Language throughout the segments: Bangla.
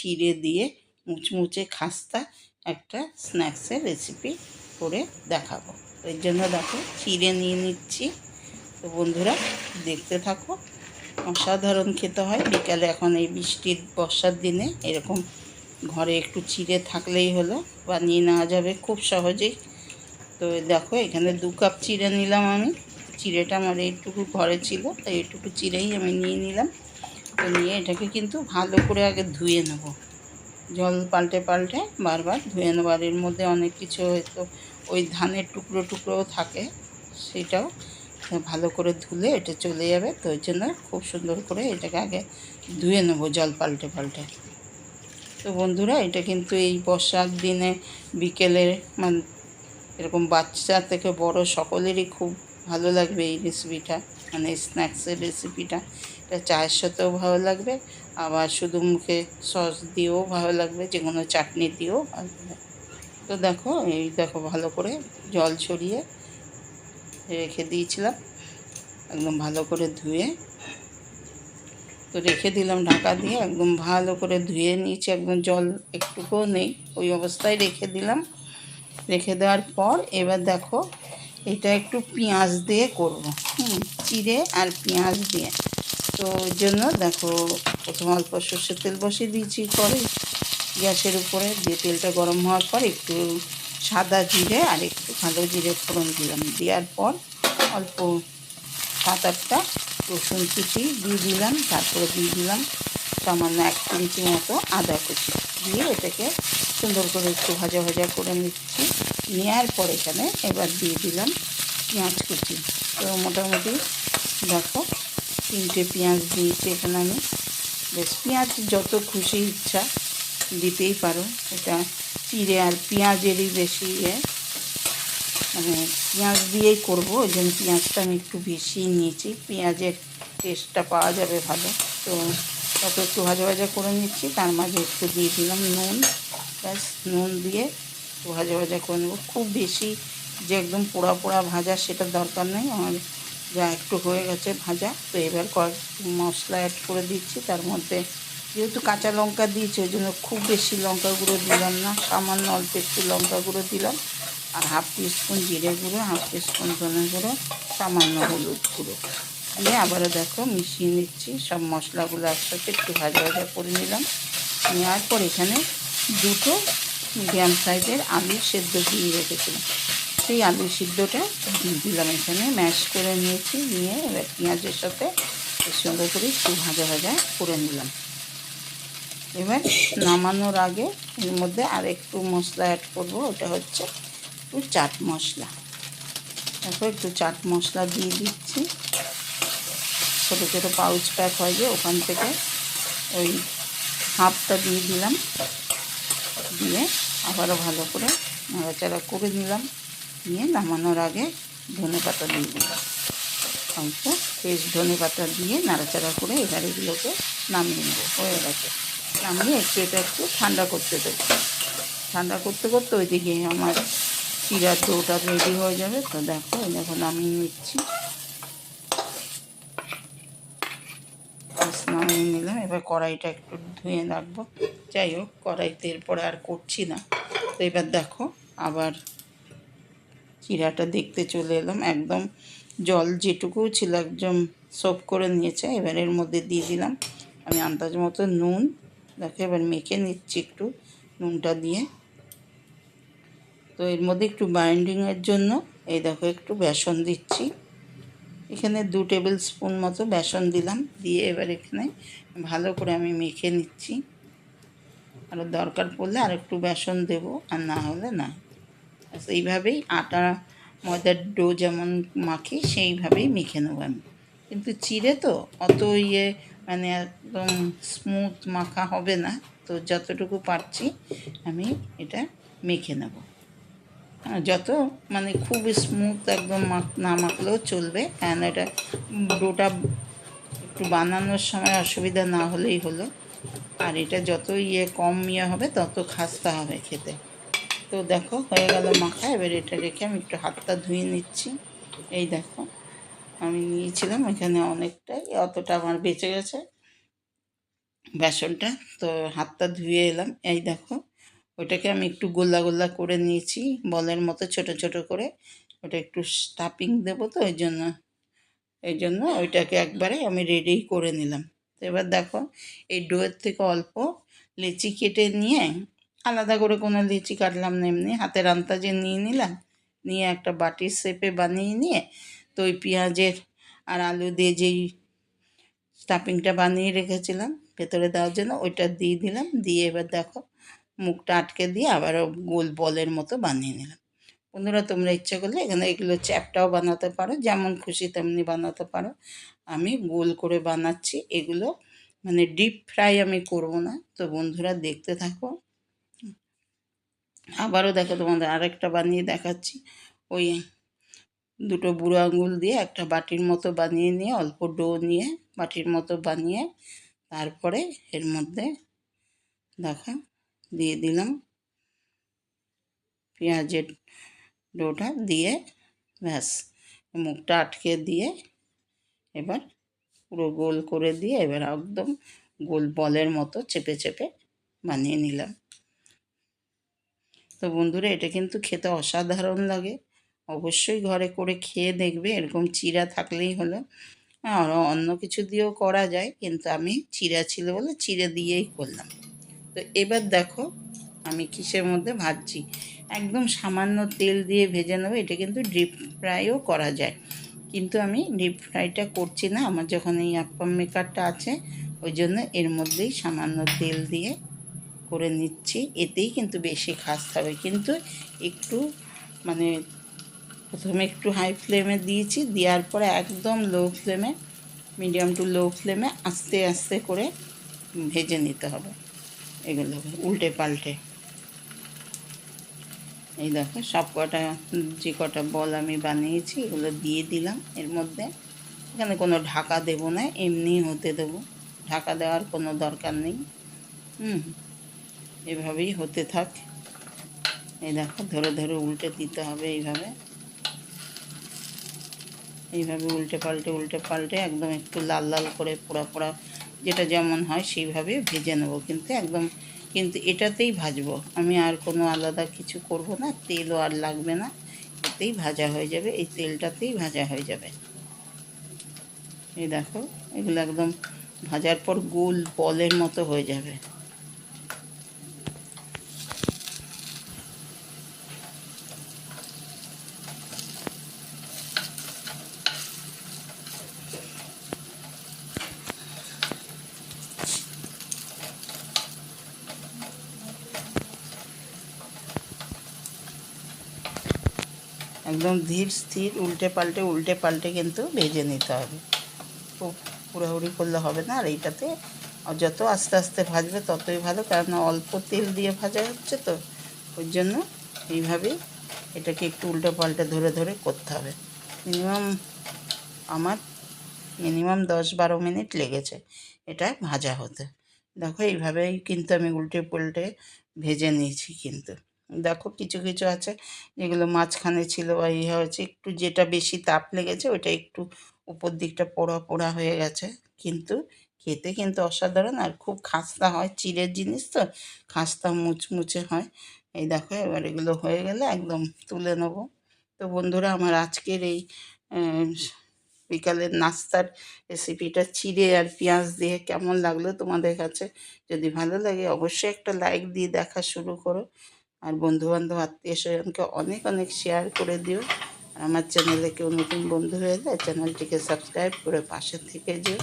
চিড়ে দিয়ে মুচমুচে খাস্তা একটা স্ন্যাক্সের রেসিপি করে দেখাবো। এর জন্য দেখো চিড়ে নিয়ে নিচ্ছি। তো বন্ধুরা, দেখতে থাকো। অসাধারণ খেতে হয়। বিকালে এখন এই বৃষ্টির বর্ষার দিনে এরকম ঘরে একটু চিড়ে থাকলেই হলো, বানিয়ে নেওয়া যাবে খুব সহজেই। তো দেখো, এখানে দু কাপ চিড়ে নিলাম আমি। চিড়েটা আমার এইটুকু ঘরে ছিল তাই এইটুকু চিড়েই আমি নিয়ে নিলাম। তো নিয়ে এটাকে কিন্তু ভালো করে আগে ধুয়ে নেব। জল পাল্টে পাল্টে বারবার ধুয়ে নেব। আর এর মধ্যে অনেক কিছু হয়তো ওই ধানের টুকরো টুকরোও থাকে, সেটাও ভালো করে ধুলে এটা চলে যাবে। তো ওই জন্য খুব সুন্দর করে এটাকে আগে ধুয়ে নেব জল পাল্টে পাল্টে। তো বন্ধুরা, এটা কিন্তু এই বর্ষার দিনে বিকেলে মানে এরকম বাচ্চা থেকে বড় সকলেরই খুব ভালো লাগবে এই রেসিপিটা মানে স্ন্যাক্সের রেসিপিটা এটা চায়ের সাথেও ভালো লাগবে, আবার শুধু মুখে সস দিয়েও ভালো লাগবে, যে কোনো চাটনি দিয়েও ভালো লাগবে। তো দেখো, এই দেখো ভালো করে জল ছড়িয়ে রেখে দিয়েছিলাম, একদম ভালো করে ধুয়ে। তো রেখে দিলাম ঢাকা দিয়ে, একদম ভালো করে ধুয়ে নিয়েছি, একদম জল একটুকুও নেই। ওই অবস্থায় রেখে দিলাম। রেখে দেওয়ার পর এবার দেখো এটা একটু পেঁয়াজ দিয়ে করব। হুম চিড়ে আর পেঁয়াজ দিয়ে। তো ওই জন্য দেখো, প্রথম অল্প সর্ষের তেল বসিয়ে দিয়েছি পরে গ্যাসের উপরে দিয়ে তেলটা গরম হওয়ার পর একটু সাদা জিরে আর একটু কালো জিরে ফোড়ন দিলাম। দেওয়ার পর অল্প সাত আটটা রসুন কুচি দিয়ে দিলাম, তারপরে দিয়ে দিলাম সামান্য এক ইঞ্চি মতো আদা কুচি। দিয়ে এটাকে সুন্দর করে একটু ভাজা ভাজা করে নিচ্ছি। নেওয়ার পর এখানে এবার দিয়ে দিলাম পেঁয়াজ কুচি। তো মোটামুটি দেখো তিনটে পেঁয়াজ দিয়েছি এখানে আমি। বেশ, পেঁয়াজ যত খুশি ইচ্ছা দিতেই পারো। এটা চিড়ে আর পেঁয়াজেরই বেশি ইয়ে। মানে পেঁয়াজ দিয়েই করব, ওই জন্য পেঁয়াজটা আমি একটু বেশি নিয়েছি। পেঁয়াজের টেস্টটা পাওয়া যাবে ভালো। তো তত একটু ভাজা ভাজা করে নিচ্ছি, তার মাঝে একটু দিয়ে দিলাম নুন। ব্যাস, নুন দিয়ে ভাজা ভাজা করে নেব। খুব বেশি যে একদম পোড়া পোড়া ভাজা সেটা দরকার নেই। আমার যা একটু হয়ে গেছে ভাজা, তো এবার কয়েক মশলা অ্যাড করে দিচ্ছি। তার মধ্যে যেহেতু কাঁচা লঙ্কা দিয়েছি, ওই জন্য খুব বেশি লঙ্কা গুঁড়ো দিলাম না। সামান্য অল্প একটু লঙ্কা গুঁড়ো দিলাম। আর হাফ টিস্পুন জিরে গুঁড়ো, হাফ টিস্পুন ধনে গুঁড়ো, সামান্য হলুদ গুঁড়ো। দিয়ে আবারও দেখো মিশিয়ে নিচ্ছি। সব মশলাগুলো একসাথে একটু ভাজা ভাজা করে নিলাম। নেওয়ার পর এখানে দুটো মিডিয়াম সাইজের আলু সেদ্ধ দিয়ে রেখেছিলাম। সেই আলু সিদ্ধটা দিলাম এখানে। ম্যাশ করে নিয়েছি, নিয়ে এবার পেঁয়াজের সাথে সুন্দর করে একটু ভাজা ভাজা করে নিলাম। এবার নামানোর আগে এর মধ্যে আর একটু মশলা অ্যাড করব, ওটা হচ্ছে একটু চাট মশলা। তারপর একটু চাট মশলা দিয়ে দিচ্ছি। ছোটো ছোটো পাউচ প্যাক হয় যে, ওখান থেকে ওই হাফটা দিয়ে দিলাম। দিয়ে আবারও ভালো করে নাড়াচাড়া করে নিলাম। নিয়ে নামানোর আগে ধনে পাতা দিয়ে দিলাম। অল্প ফ্রেশ ধনে পাতা দিয়ে নাড়াচাড়া করে এবার এগুলোকে নামিয়ে নেব। হয়ে গেছে। নামিয়ে একটু এটা একটু ঠান্ডা করতে দেবো। ঠান্ডা করতে করতে ওইদিকে আমার চিরার ডোটা রেডি হয়ে যাবে। তো দেখো দেখো, নামিয়ে নিচ্ছি। নামিয়ে নিলাম। এবার কড়াইটা একটু ধুয়ে রাখব। যাই হোক, কড়াইতে এরপরে আর করছি না। তো এবার দেখো, আবার চিরাটা দেখতে চলে এলাম। একদম জল যেটুকু ছিল একদম সোপ করে নিয়েছে, এবার এর মধ্যে দিয়ে দিলাম আমি আন্দাজ মতো নুন। দেখো, এবার মেখে নিচ্ছি একটু নুনটা দিয়ে। তো এর মধ্যে একটু বাইন্ডিংয়ের জন্য এই দেখো, একটু বেসন দিচ্ছি। এখানে দু টেবিল স্পুন মতো বেসন দিলাম, দিয়ে এবার এখানে ভালো করে আমি মেখে নিচ্ছি। আরও দরকার পড়লে আর একটু বেসন দেব, আর না হলে না। এইভাবেই আটা, ময়দার ডো যেমন মাখি, সেইভাবেই মেখে নেব আমি। কিন্তু চিড়ে তো অত ইয়ে মানে একদম স্মুথ মাখা হবে না। তো যতটুকু পারছি আমি এটা মেখে নেব। যত মানে খুব স্মুথ একদম না মাখলেও চলবে। কেন এটা ডোটা একটু বানানোর সময় অসুবিধা না হলেই হলো। আর এটা যত ইয়ে কম ইয়ে হবে, তত খাস্তা হবে খেতে। তো দেখো, হয়ে গেল মাখা, এবার এটা রেখে আমি একটু হাতটা ধুয়ে নিচ্ছি। এই দেখো, আমি নিয়েছিলাম এখানে অনেকটাই, অতটা আমার বেঁচে গেছে বেসনটা। তো হাতটা ধুয়ে এলাম। এই দেখো, ওটাকে আমি একটু গোল্লা গোল্লা করে নিয়েছি, বলের মতো ছোট ছোট করে। ওটা একটু স্টাফিং দেবো তো, ওই জন্য, এই জন্য ওইটাকে একবারে আমি রেডি করে নিলাম। তো এবার দেখো, এই ডোয়ের থেকে অল্প লেচি কেটে নিয়ে আলাদা করে কোনো লিচি কাটলাম না এমনি। হাতের আন্তাজে নিয়ে নিলাম, নিয়ে একটা বাটির শেপে বানিয়ে নিয়ে তো ওই পেঁয়াজের আর আলু দিয়ে যেই স্টাফিংটা বানিয়ে রেখেছিলাম, ভেতরে দেওয়ার জন্য ওইটা দিয়ে দিলাম। দিয়ে এবার দেখো, মুখটা আটকে দিয়ে আবারও গোল বলের মতো বানিয়ে নিলাম। বন্ধুরা, তোমরা ইচ্ছে করলে এখানে এগুলো চ্যাপটাও বানাতে পারো। যেমন খুশি তেমনি বানাতে পারো। আমি গোল করে বানাচ্ছি এগুলো। মানে ডিপ ফ্রাই আমি করব না। তো বন্ধুরা, দেখতে থাকো। আবারও দেখো তোমাদের আরেকটা বানিয়ে দেখাচ্ছি। ওই দুটো বুড়ো আঙুল দিয়ে একটা বাটির মতো বানিয়ে নিয়ে, অল্প ডো নিয়ে বাটির মতো বানিয়ে তারপরে এর মধ্যে দেখো, দিয়ে দিলাম। পেঁয়াজের ডোটা দিয়ে ব্যাস, মুখটা আটকে দিয়ে এবার পুরো গোল করে দিয়ে এবার একদম গোল বলের মতো চেপে চেপে বানিয়ে নিলাম। তো বন্ধুরা, এটা কিন্তু খেতে অসাধারণ লাগে। অবশ্যই ঘরে করে খেয়ে দেখবে, এরকম চিরা থাকলেই হলো। আর অন্য কিছু দিয়েও করা যায়, কিন্তু আমি চিরা ছিল বলে চিড়ে দিয়েই করলাম। তো এবার দেখো আমি কিসের মধ্যে ভাজছি। একদম সামান্য তেল দিয়ে ভেজে নেব, এটা কিন্তু ডিপ ফ্রাইও করা যায়। কিন্তু আমি ডিপ ফ্রাইটা করছি না, আমার যখন এই আপ্পাম মেকারটা আছে, ওই জন্য এর মধ্যেই সামান্য তেল দিয়ে করে নিচ্ছি। এতেই কিন্তু বেশি খাসতে হবে। কিন্তু একটু মানে প্রথমে একটু হাই ফ্লেমে দিয়েছি, দেওয়ার পরে একদম লো ফ্লেমে মিডিয়াম টু লো ফ্লেমে আস্তে আস্তে করে ভেজে নিতে হবে। এগুলো উল্টে পাল্টে। এই দেখো, সব কটা, যে কটা বল আমি বানিয়েছি, এগুলো দিয়ে দিলাম এর মধ্যে। এখানে কোনো ঢাকা দেবো না, এমনি হতে দেবো। ঢাকা দেওয়ার কোনো দরকার নেই। হুম, এভাবেই হতে থাক। এই দেখো, ধরে ধরে উল্টে দিতে হবে এইভাবে। এইভাবে উল্টে পাল্টে উল্টে পাল্টে একদম একটু লাল লাল করে পোড়া পোড়া, যেটা যেমন হয় সেইভাবে ভেজে নেব। কিন্তু একদম কিন্তু এটাতেই ভাজবো। আমি আর কোনো আলাদা কিছু করব না, তেলও আর লাগবে না। এতেই ভাজা হয়ে যাবে, এই তেলটাতেই ভাজা হয়ে যাবে। এই দেখো, এগুলো একদম ভাজার পর গোল বলের মতো হয়ে যাবে। একদম ধীর, স্থির, উল্টে পাল্টে উল্টে পাল্টে কিন্তু ভেজে নিতে হবে। খুব হুড়াহুড়ি করলে হবে না, আর এইটাতে যত আস্তে আস্তে ভাজবে ততই ভালো, কারণ অল্প তেল দিয়ে ভাজা হচ্ছে তো, ওই জন্য এইভাবেই এটাকে একটু উল্টে পাল্টে ধরে ধরে করতে হবে। মিনিমাম আমার মিনিমাম দশ বারো মিনিট লেগেছে এটা ভাজা হতে। দেখো এইভাবেই কিন্তু আমি উল্টে পাল্টে ভেজে নিয়েছি কিন্তু। দেখো কিছু কিছু আছে যেগুলো মাঝখানে ছিল বা ইয়ে হয়েছে। একটু যেটা বেশি তাপ লেগেছে ওটা একটু উপর দিকটা পোড়া পোড়া হয়ে গেছে। কিন্তু খেতে কিন্তু অসাধারণ আর খুব খাস্তা হয়, চিড়ের জিনিস তো, খাস্তা মুচমুচে হয়। এই দেখো এবার এগুলো হয়ে গেলে একদম তুলে নেব। তো বন্ধুরা, আমার আজকের এই বিকালের নাস্তার রেসিপিটা চিড়ে আর পেঁয়াজ দিয়ে কেমন লাগল তোমাদের কাছে? যদি ভালো লাগে অবশ্যই একটা লাইক দিয়ে দেখা শুরু করো। আর বন্ধুবান্ধব, আত্মীয় স্বজনকে অনেক অনেক শেয়ার করে দিও। আর আমার চ্যানেলে কেউ নতুন বন্ধু হয়ে যায় চ্যানেলটিকে সাবস্ক্রাইব করে পাশে থেকে যেও।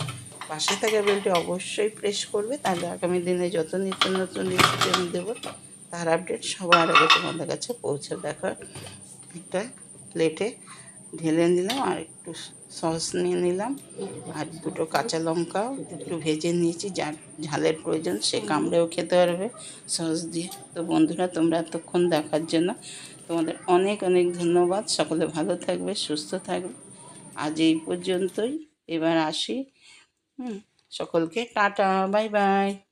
পাশে থাকা বেলটি অবশ্যই প্রেস করবে, তাহলে আগামী দিনে যত নিত্য নতুন রেসিপি আমি দেবো, তার আপডেট সবার আগে তোমাদের কাছে পৌঁছে দেখো একটা প্লেটে ঢেলে নিলাম আর একটু সস নিয়ে নিলাম। আর দুটো কাঁচা লঙ্কাও একটু ভেজে নিয়েছি, যার ঝালের প্রয়োজন সে কামড়েও খেতে পারবে সস দিয়ে। তো বন্ধুরা, তোমরা এতক্ষণ দেখার জন্য তোমাদের অনেক অনেক ধন্যবাদ। সকলে ভালো থাকবে, সুস্থ থাকবে। আজ এই পর্যন্তই। এবার আসি। সকলকে টাটা, বাই বাই।